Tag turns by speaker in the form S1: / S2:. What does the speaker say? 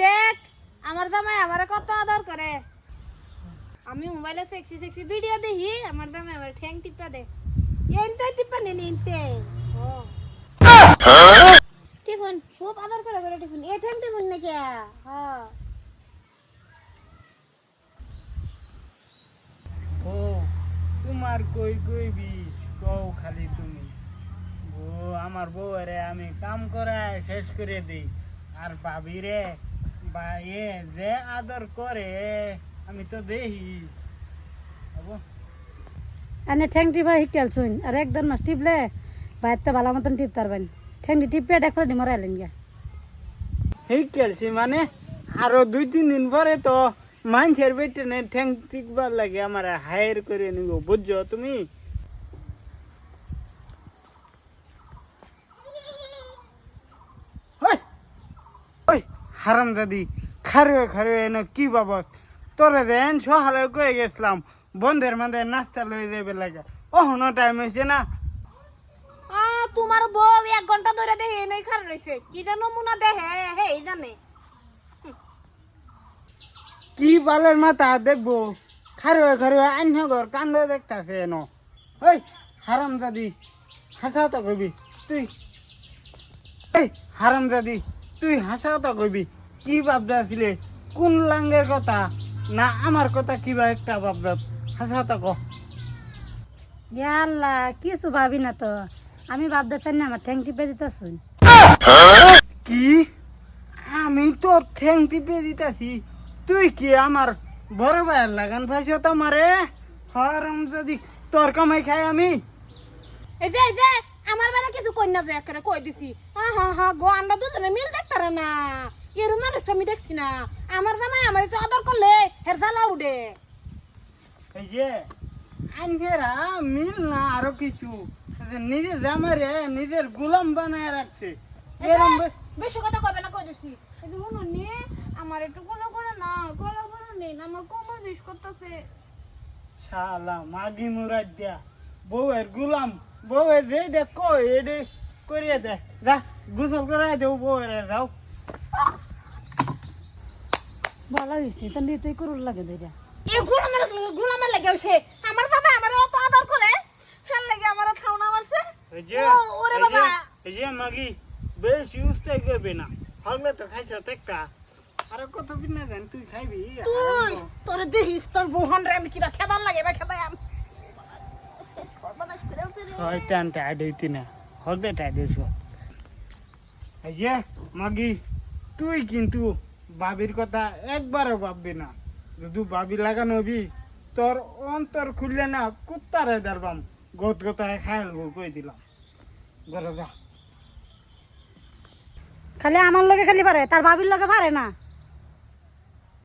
S1: দেখ, আমার জামাই আমারে কত আদর করে। আমি মোবাইলে সেক্সি সেক্সি ভিডিও দেখি, আমার জামাই আমার ঠ্যাং টিপা দে এনতে টিপা নেন এনতে। ও। টিফুন খুব আদর করে করে টিফুন এ ঠ্যাং টিফুন নাকি? হ্যাঁ
S2: ও, তোমার কই কই বিষ কও খালি তুমি। ও আমার বউরে আমি কাম করায় শেষ করে দিই। আর ভাবি রে বা যে আদর করে আমি তো দেখি হব।
S3: এনে ঠ্যাং টিপা হিটাল শুন আর একদম মাস টিপলে বাইরতে ভালো মতন টিপ পারবেন ঠ্যাংটি টিপে দেখলে ডিমার এলেন গিয়া।
S2: এই কেলছি মানে আরও দুই তিন দিন পরে তো মানুষের বেটে নে ঠ্যাং টিকবার লাগে আমার হায়ার করে নিব। বুঝছ তুমি? ওই হারাম দাদি খারে খারে এনে কি বাবস? তোরে দেন সহালে কয়ে গেছিলাম বন্ধের মাঝে নাস্তা লয়ে যাবে লাগে। অহনো টাইম হয়েছে না?
S1: আ তোমার বউ এক ঘণ্টা ধরে দেখে এনেই খার রইছে। কি জানো মুনা দেহে হে জানে।
S2: কি বালের মাথা দেখব? খারুয়ে খারুয়ে আন্য ঘর কাণ্ড দেখতাছে এন। ওই হারাম জাদি। হাসাও তো কবি। তুই। এই হারাম জাদি। তুই হাসাও তো কবি কি ভাবতে আসলে কোন লাঙ্গের কথা? না আমার কথা কিবা একটা ভাবত হাসাও তো ক।
S3: আল্লাহ কিছু ভাবি না তো। আমি ভাবতে চাই না আমার ঠ্যাং টিপে দিতে
S2: কি? আমি তো ঠ্যাং টিপে দিতাছি। তুই কি আমার বড় ভাইয়ের লাগান পাইছ তো মারে হারাম জাদি তোর কামাই খাই আমি।
S1: এই যে এই যে! আমার বেলা কিছু কন্যা যে একেবারে কই দিছি? হা হা গো আমরা দুজনে মিল দেখতারে না। এর মানুষ আমি দেখছি না। আমার জামাই আমার তো আদর করলে হের জ্বালা উঠে।
S2: এই যে আইনকেরা মিল না আরও কিছু। নিজের জামারে নিজের গোলাম বানায় রাখছে। এরম
S1: বেশি কথা কইবে না কই দিছি? এই শুনুন নি আমার একটু কোনো করে না গলা করে নেই আমার কোমর বিষ করতেছে।
S2: শালা মাগি মুরাদ দিয়া বউয়ের গোলাম। বউয়ের যে দে কই? এডে করিয়ে দে। যা গোসল করাই দেও বউয়ের যাও।
S3: ভালো হয়েছে তো নিতে করুর লাগে ধরে
S1: এই গুলামের গুলামের লাগে হইছে। আমার জামাই আমার অত আদর করে হেল লাগে আমার খাওনা মারছে। ওরে বাবা।
S2: এই যে মাগি বেশি উস্তে করবে না। হগলে তো খাইছ একটা। আর কত বিনা দেন তুই খাইবি?
S1: তুই তোর দেহিস তোর বহন রে আমি কিবা খেদার লাগে বা খেদাম
S2: শয়তান টাইড হইতি না হগলে টাইড হইছ এই যে, মাগি, তুই কিন্তু বাবির কথা একবারও ভাববি না। যদি বাবি লাগানো হবি, তোর অন্তর খুললে না কুত্তারে দারবাম গত গতায় খাইল কই দিলাম। ঘরে যা।
S3: খালি আমার লগে খালি পারে, তার ভাবির লগে পারে না।